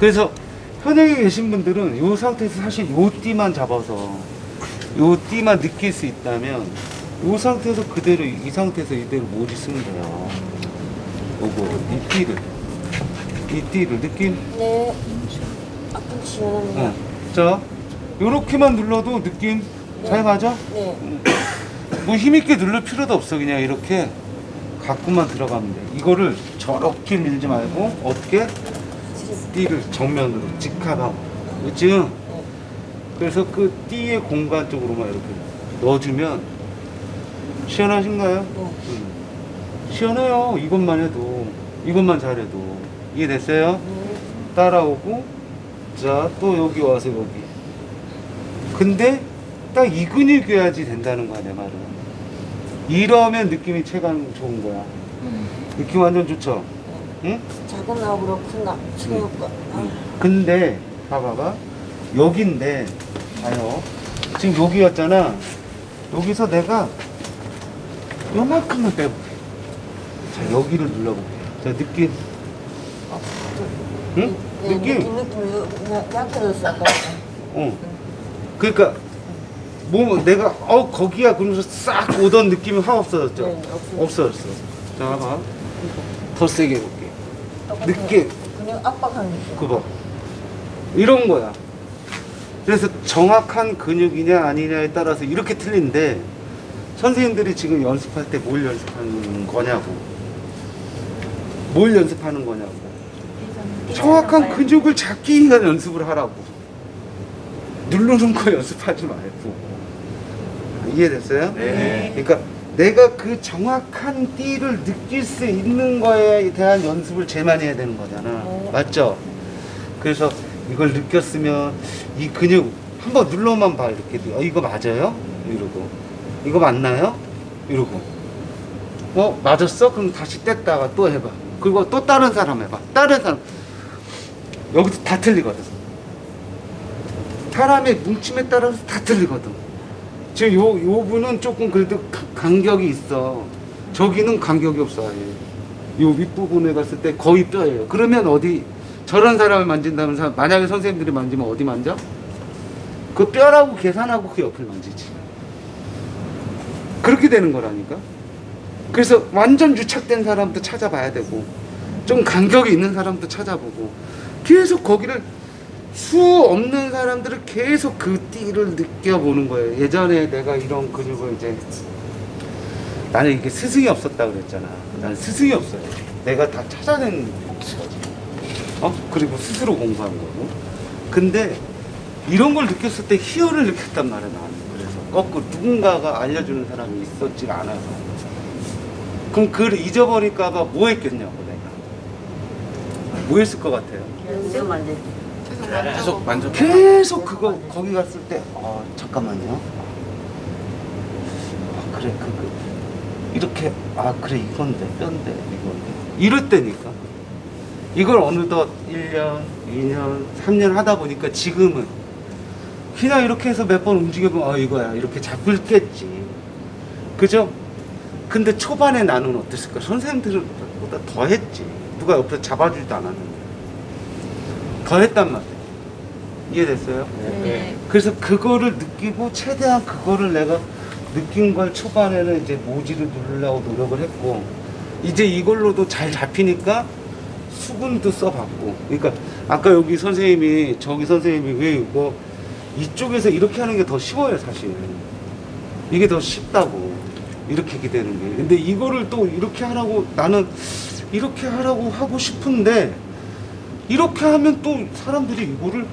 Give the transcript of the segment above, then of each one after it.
그래서 현역에 계신 분들은 이 상태에서 사실 요 띠만 잡아서 요 띠만 느낄 수 있다면 이 상태에서 그대로 이 상태에서 이대로 모지 쓰면 돼요. 요거 이 띠를 이 띠를 느낌. 네. 아픈 시원합니다. 어. 자 요렇게만 눌러도 느낌 잘 가죠? 네. 뭐 힘있게 누를 필요도 없어 그냥 이렇게 갖고만 들어가면 돼 이거를 저렇게 밀지 말고 어떻게 띠를 정면으로 직합하고 그렇지? 네. 그래서 그 띠의 공간 쪽으로만 이렇게 넣어주면 시원하신가요? 네. 음. 시원해요 이것만 해도 이것만 잘해도 이해됐어요? 네. 따라오고 자 또 여기 와서 여기 근데 딱 이 근육이어야지 된다는 거야 내 말은 이러면 느낌이 체감 좋은 거야 느낌 완전 좋죠 응? 작은 나무로 큰 나, 치료가. 근데 봐봐봐 여긴데 봐요 지금 여기였잖아 여기서 내가 요만큼만 빼볼게 자 여기를 눌러볼게 자 느낌 응? 네, 느낌 느낌, 느낌, 약해졌어, 아까. 어. 그러니까 뭐 내가 어 거기야 그러면서 싹 오던 느낌이 확 없어졌죠. 네. 없어졌어. 자, 봐봐. 더 세게 해볼게. 느낌. 그냥 압박하는 느낌. 그거. 이런 거야. 그래서 정확한 근육이냐 아니냐에 따라서 이렇게 틀린데 선생님들이 지금 연습할 때 뭘 연습하는 거냐고. 뭘 연습하는 거냐고. 정확한 근육을 잡기 위한 연습을 하라고. 누르는 거 연습하지 말고. 이해됐어요? 네. 그러니까 내가 그 정확한 띠를 느낄 수 있는 거에 대한 연습을 제일 많이 해야 되는 거잖아. 네. 맞죠? 그래서 이걸 느꼈으면 이 근육 한번 눌러만 봐 이렇게 어, 이거 맞아요? 이러고 이거 맞나요? 이러고 어 맞았어? 그럼 다시 뗐다가 또 해봐 그리고 또 다른 사람 해봐 다른 사람 여기서 다 틀리거든 사람의 뭉침에 따라서 다 틀리거든 지금 요, 요 분은 조금 그래도 가- 간격이 있어. 저기는 간격이 없어 아예. 요 윗부분에 갔을 때 거의 뼈예요. 그러면 어디 저런 사람을 만진다면 사- 만약에 선생님들이 만지면 어디 만져? 그 뼈라고 계산하고 그 옆을 만지지. 그렇게 되는 거라니까. 그래서 완전 유착된 사람도 찾아봐야 되고 좀 간격이 있는 사람도 찾아보고 계속 거기를 수 없는 사람들을 계속 그 띠를 느껴보는 거예요. 예전에 내가 이런 근육을 이제 나는 이게 스승이 없었다 그랬잖아. 나는 스승이 없어요. 내가 다 찾아낸 거지. 어? 그리고 스스로 공부한 거고. 근데 이런 걸 느꼈을 때 희열을 느꼈단 말이야 나는. 그래서 거꾸로 누군가가 알려주는 사람이 있었지 않아서. 그럼 그걸 잊어버릴까봐 뭐 했겠냐고 내가. 뭐 했을 것 같아요? 연습 계속 만져. 계속 그거 거기 갔을 때아 잠깐만요 아 그래 그거 이렇게 아 그래 이건데 뼈인데 이건데. 이럴 때니까. 이걸 어느덧 1년 2년 3년 하다 보니까 지금은 그냥 이렇게 해서 몇 번 움직여보면 아 이거야. 이렇게 잡을겠지. 그죠? 근데 초반에 나는 어땠을까? 선생님들보다 더 했지. 누가 옆에서 잡아주지도 않았는데. 더 했단 말이야. 이해됐어요? 네. 그래서 그거를 느끼고 최대한 그거를 내가 느낀 걸 초반에는 이제 모지를 누르려고 노력을 했고 이제 이걸로도 잘 잡히니까 수근도 써봤고 그러니까 아까 여기 선생님이 저기 선생님이 왜 이거 이쪽에서 이렇게 하는 게 더 쉬워요 사실 이게 더 쉽다고 이렇게 기대는 게 근데 이거를 또 이렇게 하라고 나는 이렇게 하라고 하고 싶은데 이렇게 하면 또 사람들이 이거를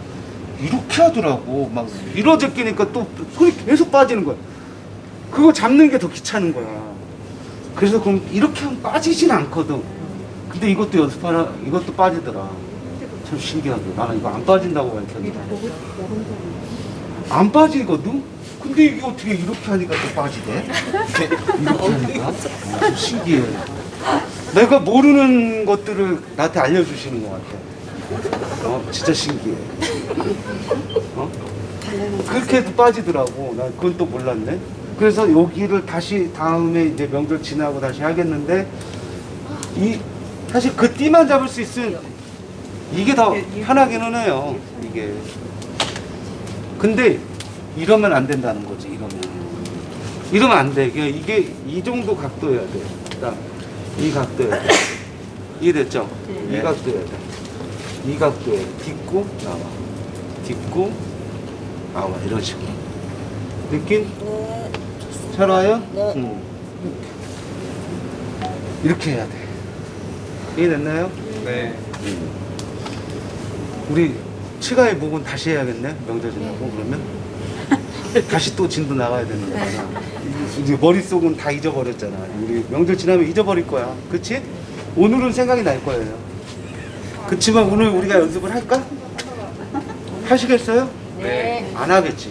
이렇게 하더라고. 막 이러제 끼니까 또 손이 계속 빠지는 거야. 그거 잡는 게 더 귀찮은 거야. 그래서 그럼 이렇게 하면 빠지진 않거든. 근데 이것도 연습하라, 이것도 빠지더라. 참 신기하게. 나는 이거 안 빠진다고 가르쳤는데. 안 빠지거든? 근데 이게 어떻게 이렇게 하니까 또 빠지대? 이렇게 하니까? 어, 좀 신기해. 내가 모르는 것들을 나한테 알려주시는 것 같아. 어, 진짜 신기해. 어? 그렇게 해도 빠지더라고. 난 그건 또 몰랐네. 그래서 여기를 다시 다음에 이제 명절 지나고 다시 하겠는데 이 사실 그 띠만 잡을 수 있으면 이게 더 편하기는 해요. 이게. 근데 이러면 안 된다는 거지. 이러면. 이러면 안 돼. 이게, 이게 이 정도 각도여야 돼. 딱. 이 각도여야 돼. 이해됐죠? 이 각도여야 돼. 이 각도에 딛고 나와. 딛고 나와. 이런 식으로. 느낌? 네. 잘 와요? 네. 음. 이렇게 해야 돼. 이해됐나요? 네. 우리 치과의 목은 다시 해야겠네 명절 지나고 그러면 다시 또 진도 나가야 되는 거잖아 이제 머릿속은 다 잊어버렸잖아 우리 명절 지나면 잊어버릴 거야 그치? 오늘은 생각이 날 거예요 그치만 오늘 우리가 연습을 할까? 하시겠어요? 네. 안 하겠지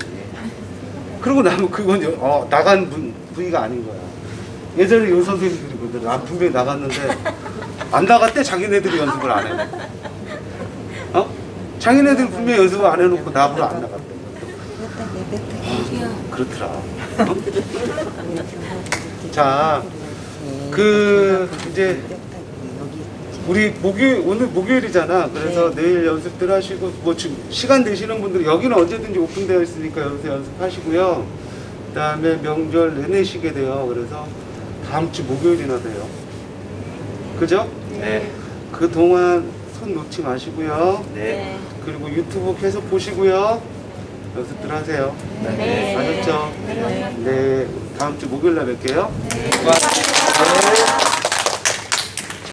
그러고 나면 그건 여- 어, 나간 분, 부위가 아닌 거야. 예전에 요 선생님들이거든 난 분명히 나갔는데 안 나갔대? 자기네들이 연습을 안 해놓고. 어? 자기네들 분명히 연습을 안 해놓고 나보러 안 나갔대. 그렇더라. 어? 자, 그 이제 우리 목요일 오늘 목요일이잖아. 그래서 내일 연습들 하시고 뭐 지금 시간 되시는 분들 여기는 언제든지 오픈되어 있으니까 여기서 연습하시고요. 그다음에 명절 내내 쉬게 돼요. 그래서 다음 주 목요일이나 돼요. 그죠? 네. 그 동안 손 놓지 마시고요. 네. 그리고 유튜브 계속 보시고요. 연습들 하세요. 네. 아셨죠? 네. 네. 다음 주 목요일 날 뵐게요. 수고하셨습니다. 네.